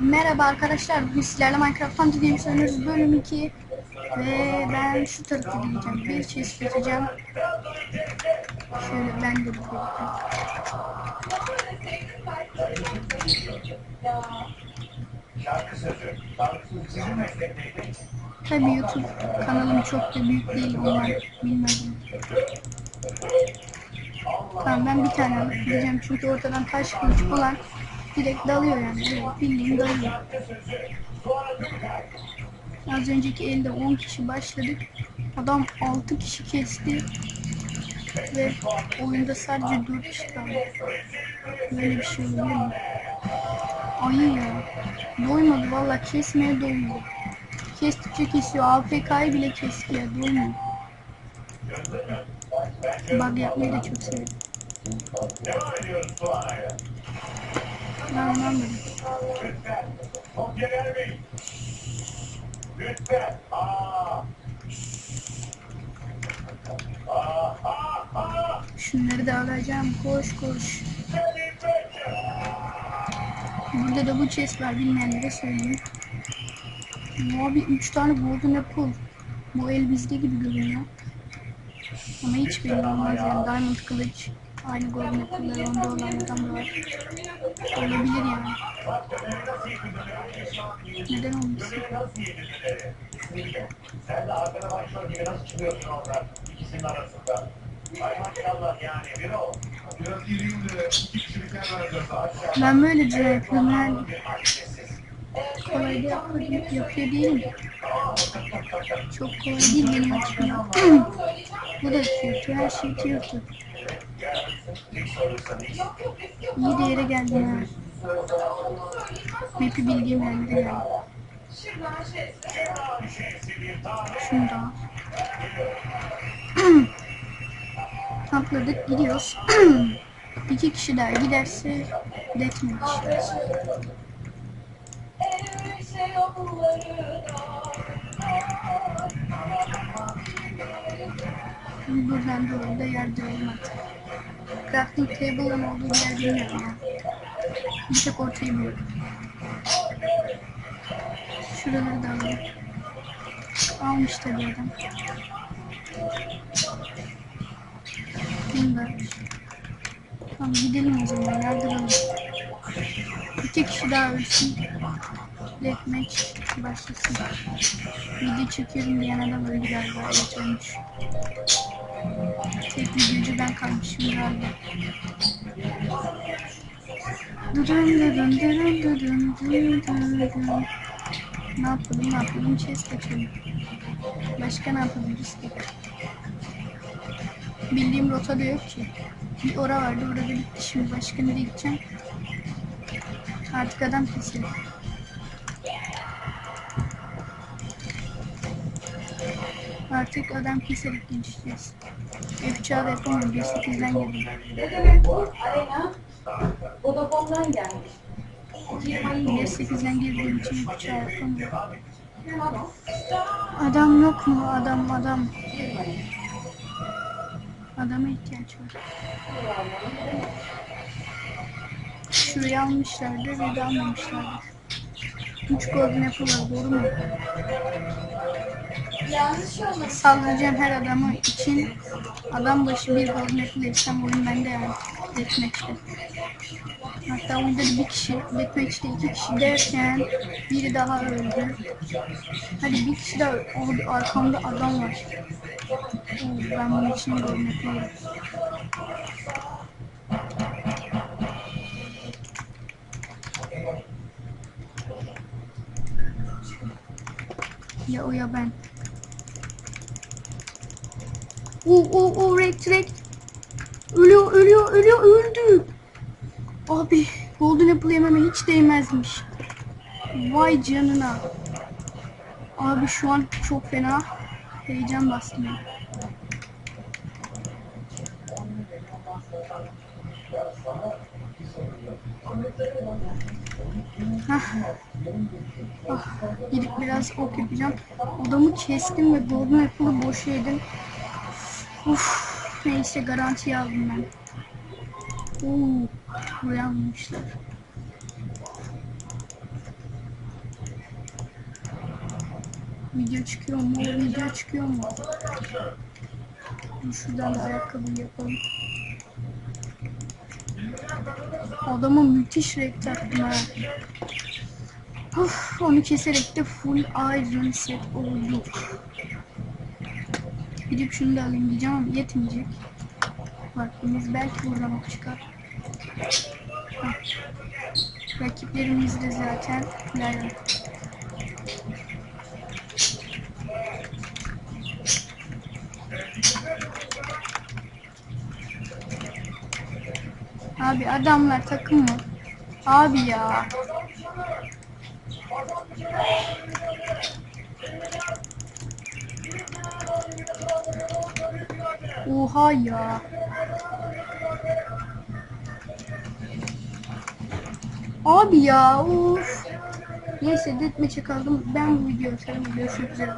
Merhaba arkadaşlar, bugün sizlerle Minecraft Hunter Games oynuyoruz. Bölüm 2 Ve ben şu tarafa gideceğim, bir chest açacağım. Şöyle ben de neydi? Tabi YouTube kanalım çok da büyük değil onlar bilmedim Tamam ben bir tane alıp gideceğim. Çünkü ortadan taş kılıç falan direkt dalıyor yani evet, bildiğin dalıyor Az önceki elde 10 kişi başladık. Adam 6 kişi kesti. Ve oyunda sadece 4 kişi kaldı. Böyle bir şey olabilir mi? Ayı ya. Doymadı valla kesmeye doymadı. Kestikçe kesiyor. AFK'yı bile kesti ya doymuyor. Bug yapmayı da çok seviyorum. Şunları da alacağım. Koş koş. Burada da bu chest var. Bilmeyenlere söyleyeyim. Abi 3 tane golden apple. Bu el bizde gibi görünüyor. Ama hiç belli olmaz yani. Diamond kılıç. Aynı golden apple'lar onda olan adam da var. Olabilir yani. Neden olmasın? Sen de arkada başrol gibi nasıl çıkıyorsun orada? İkisinin arasında. Ay maşallah yani. Bir o. Ben böyle de yapıyorum yani. Kolay yapıyor, yapıyor değilim. Çok kolay değil benim açımdan. Bu da kötü, her şey kötü. İyi de yere geldim ha. Map'i bildiğim yerde geldim. Bir şeysi bir tane. Şunu da al. Atladık gidiyoruz. İki kişi daha giderse deathmatch. Buradan doğru da yerde olmadı. Crafting table'ın olduğu yer bilmiyorum ya. Bir tek ortayı biliyorum. Şuraları da alalım. Almış tabi adam. Bunu da. Tamam gidelim o zaman yardıralım. İki kişi daha ölsün. Deathmatch başlasın. Video çekiyorum diyen adam öldü galiba. Evet ölmüş. Tek videocu ben kalmışım galiba. Dudum dudum dudum dudum dudum dudum. Ne yapalım ne yapalım chest açalım. Başka ne yapabiliriz ki? Bildiğim rota da yok ki. Bir ora vardı orada bitti şimdi başka nereye gideceğim? Artık adam keselim. Artık adam keserek gelişeceğiz. F-Çağ da yapamıyorum. 1.8'den girdim. Ne demek bu? Arena Vodafone'dan gelmiş. 1.8'den girdiğim için F-Çağ yapamıyorum. Adam yok mu? Adam adam. Adama ihtiyaç var. Şurayı almışlardı ve de almamışlardı. 3 golden apple var doğru mu? Yanlış olmasın. Saldıracağım her adamı için adam başı bir golden apple etsem oyun bende yani. Deathmatch'te. Hatta oyunda da bir kişi, Deathmatch'te iki kişi derken biri daha öldü. Hadi bir kişi daha orada arkamda adam var. Oo, ben bunun için golden apple Ya o ya ben. O o o rekt rekt. Ölüyor ölüyor ölüyor öldü. Abi Golden Apple yememe hiç değmezmiş. Vay canına. Abi şu an çok fena heyecan bastım. Heh. Ah, gidip biraz ok yapacağım. Odamı kestim ve Golden Apple'ı boş yedim. Uf, neyse garanti aldım ben. Oo, buraya almışlar. Video çıkıyor mu? Video çıkıyor mu? Şuradan da ayakkabı yapalım. Adama müthiş renk taktım ha. Of, onu keserek de full iron set olduk. Gidip şunu da alayım diyeceğim ama yetmeyecek. Vaktimiz belki buradan çıkar. Hah. Rakiplerimiz de zaten Lion. Abi adamlar takım mı? Abi ya. Oha ya. Abi ya of. Neyse deathmatch'e kaldım. Ben bu videoyu atarım. Görüşmek üzere.